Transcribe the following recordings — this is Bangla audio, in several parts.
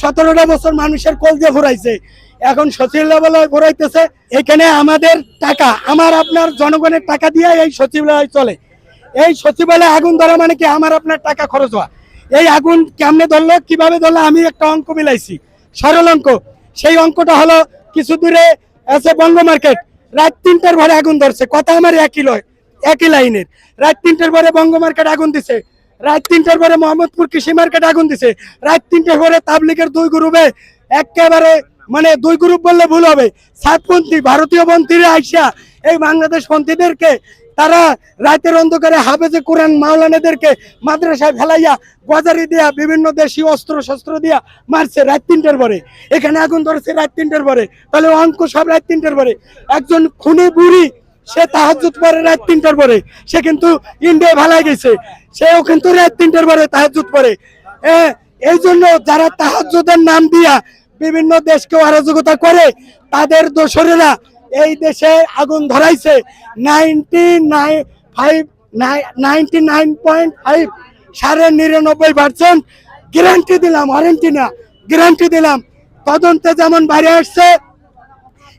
সতেরোটা বছর মানুষের কল দিয়ে ঘুরাইছে। এখন সচিব সচিবালয় ঘুরাইতেছে। এখানে আমাদের টাকা, আমার আপনার জনগণের টাকা দিয়ে এই সচিবালয় চলে। এই সচিবালয়ে আগুন ধরা মানে কি? আমার আপনার টাকা খরচ হওয়া। এই আগুন কেমনে ধরলো, কীভাবে ধরলো, আমি একটা অঙ্ক মিলাইছি। সরল অঙ্ক। সেই অঙ্কটা হলো, কিছু দূরে আছে বঙ্গ মার্কেট। রাত তিনটার ঘরে আগুন ধরছে। কথা আমার একই লয়, একই লাইনের। রাত তিনটার পরে বঙ্গ মার্কেট আগুন দিছে। রাত তিনটার পরে মোহাম্মদপুর কৃষি মার্কেট আগুন দিছে। রাত তিনটার পরে তাবলিগের দুই গ্রুপে একেবারে মানে দুই গ্রুপ বললে ভুল হবে। সাতপন্থী, ভারতীয় পন্থীরা আইসা এই বাংলাদেশ পন্থীদেরকে তারা রাতের অন্ধকারে হাফেজে কোরআন মাওলানাদেরকে মাদ্রাসায় ফেলাইয়া গজারি দিয়া বিভিন্ন দেশি অস্ত্র শস্ত্র দিয়া মারছে রাত তিনটার পরে। এখানে আগুন ধরেছে রাত তিনটার পরে। তাহলে অঙ্ক সব রাত তিনটার পরে। একজন খুনি বুড়ি সে তাহাজুত পরে রাত তিনটার পরে। সে কিন্তু ইন্ডিয়ায় ভালাই গেছে। সেও কিন্তু রাত তিনটার পরে তাহাজুত পরে। এই জন্য যারা তাহাজুদের নাম দিয়া বিভিন্ন দেশকে অরাজকতা করে, তাদের দোসরেরা এই দেশে আগুন ধরাইছে। Ninety nine five ninety nine point five সাড়ে নিরানব্বই পার্সেন্ট গ্যারান্টি দিলাম গ্যারান্টি দিলাম। তদন্তে যেমন বাইরে আসছে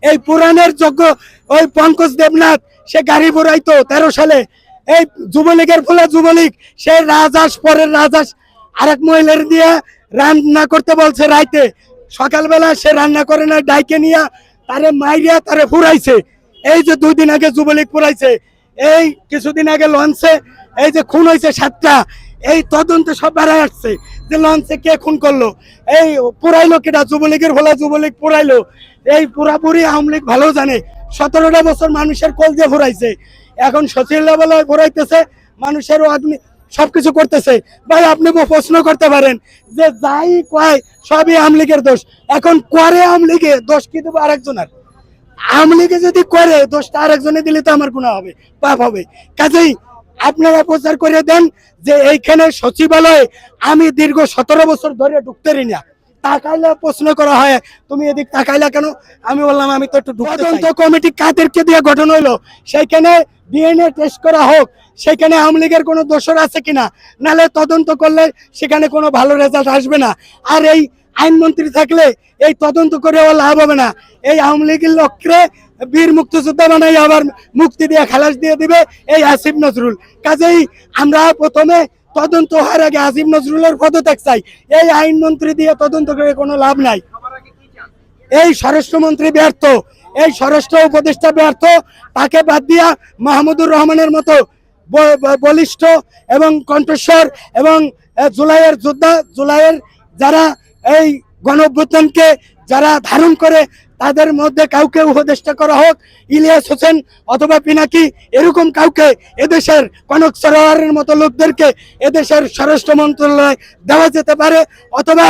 এই পুরাণের যোগ্য ওই পঙ্কজ দেবনাথ, সে গাড়ি বুড়াইতো তেরো সালে। এই যুবলীগের ফলে যুবলীগ, সে রাজহাঁস পরের রাজহাঁস আরেক মহিলার দিয়ে রান্না করতে বলছে রাইতে। সকালবেলা সে রান্না করে না, ডাইকে নিয়ে তারে মাইরিয়া তারে ফুরাইছে। এই যে দুই দিন আগে যুবলীগ ফুরাইছে, এই কিছুদিন আগে লঞ্চে, এই যে খুন হয়েছে সাতটা, এই তদন্তে সব বেড়ায় আসছে যে লঞ্চে কে খুন করল। এই পুরাইলো কেটা যুবলীগের ভোলা যুবলীগ পুরাইলো। এই পুরাপুরি আওয়ামী লীগ ভালো জানে। সতেরোটা বছর মানুষের কল দিয়ে ভরাইছে এখন সচিবালয় ভরাইতেছে মানুষেরও আপনি সবকিছু করতেছে। ভাই, আপনি প্রশ্ন করতে পারেন যে যাই কয়, সবই আওয়ামী লীগের দোষ। এখন করে আওয়ামী লীগে দোষ কি দেবো আরেকজনের? আওয়ামী লীগে যদি করে, দোষটা আরেকজনে দিলে তো আমার গুণা হবে, পাপ হবে। কাজেই আপনারা প্রচার করে দেন যে এইখানে সচিবালয়ে আমি দীর্ঘ সতেরো বছর ধরে ঢুকতে পারি না তাকাইলে প্রশ্ন করা হয়, তুমি এদিক তাকাইলা কেন? আমি বললাম, আমি তো একটু তদন্ত কমিটি কাদেরকে দিয়ে গঠন হইল? সেইখানে ডিএনএ টেস্ট করা হোক সেখানে আওয়ামী লীগের কোনো দোষর আছে কিনা? নালে তদন্ত করলে সেখানে কোনো ভালো রেজাল্ট আসবে না। আর এই আইনমন্ত্রী থাকলে এই তদন্ত করে ও লাভ হবে না। এই আওয়ামী লীগের লক্ষ্যে বীর মুক্তিযোদ্ধা বানাই আবার মুক্তি দিয়ে খালাস দিয়ে দিবে, এই আসিফ নজরুল। কাজেই আমরা প্রথমে তদন্ত হওয়ার আগে আসিফ নজরুলের পদত্যাগ চাই। এই আইনমন্ত্রী দিয়ে তদন্ত করে কোনো লাভ নাই। এই স্বরাষ্ট্রমন্ত্রী ব্যর্থ। এই স্বরাষ্ট্র উপদেষ্টা ব্যর্থ। তাকে বাদ দিয়া মাহমুদুর রহমানের মতো বলিষ্ঠ এবং কণ্ঠস্বর এবং জুলাইয়ের যোদ্ধা, জুলাইয়ের যারা এই গণ অভ্যুত্থানকে যারা ধারণ করে, তাদের মধ্যে কাউকে উপদেষ্টা করা হোক, ইলিয়াস হোসেন অথবা পিনাকি, এরকম কাউকে এদেশের কনক সরোয়ারের মতো লোকদেরকে এদেশের স্বরাষ্ট্র মন্ত্রণালয় দেওয়া যেতে পারে, অথবা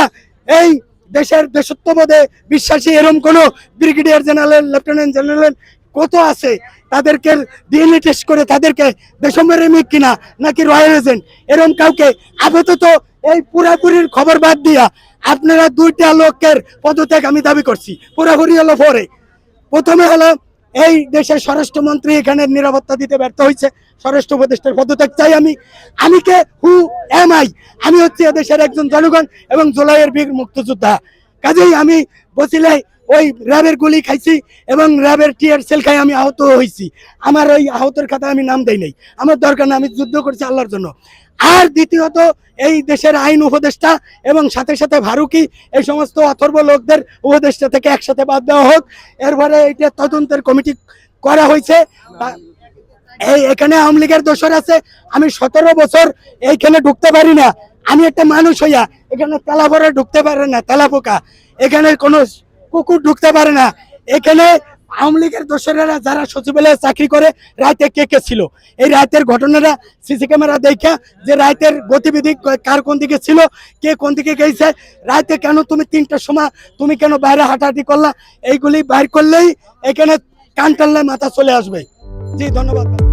এই দেশের দেশত্ববোধে বিশ্বাসী এরকম কোনো ব্রিগেডিয়ার জেনারেল, লেফটেন্যান্ট জেনারেল কত আছে? তাদেরকে ডিএনএ টেস্ট করে তাদেরকে দেশমের কিনা, নাকি রয়্যাল এজেন্ট? এরকম কাউকে আপাতত এই পুরাপুরির খবর বাদ দিয়া আপনারা দুইটা লোকের পদত্যাগ আমি দাবি করছি। পুরাপুরি হলো পরে প্রথমে হলো এই দেশের স্বরাষ্ট্রমন্ত্রী এখানে নিরাপত্তা দিতে ব্যর্থ হয়েছে। স্বরাষ্ট্র উপদেষ্টার পদত্যাগ চাই আমি। আমি কে? হু এম আই আমি হচ্ছে এদেশের একজন জনগণ এবং জুলাইয়ের বীর মুক্তিযোদ্ধা। কাজেই আমি বসিলে ওই র্যাবের গুলি খাইছি এবং র্যাবের টিয়ার সেল খাই আমি আহত হয়েছি আমার ওই আহতের খাতায় আমি নাম দেই নাই। আমার দরকার না আমি যুদ্ধ করছি আল্লাহর জন্য। আর দ্বিতীয়ত, এই দেশের আইন উপদেষ্টা এবং সাথে সাথে ভারুকি, এই সমস্ত অথর্ব লোকদের উপদেষ্টা থেকে একসাথে বাদ দেওয়া হোক। এরপরে এটা তদন্তের কমিটি করা হয়েছে। এই এখানে আওয়ামী লীগের দোষর আছে। আমি সতেরো বছর এইখানে ঢুকতে পারি না। আমি একটা মানুষ হইয়া এখানে তেলা ভরে ঢুকতে পারে না তেলা পোকা এখানে কোনো কুকুর ঢুকতে পারে না। এখানে আওয়ামী লীগের দোসরেরা যারা সচিবালয়ে চাকরি করে রাতে কে কে ছিল? এই রাতের ঘটনাটা সিসি ক্যামেরা দেখা যে রাতের গতিবিধি কার কোন দিকে ছিল, কে কোন দিকে গেছে রাতে কেন তুমি তিনটার সময় তুমি কেন বাইরে হাঁটাহাঁটি করলা, এইগুলি বাইর করলেই এখানে কান টানলে মাথা চলে আসবে। জি, ধন্যবাদ।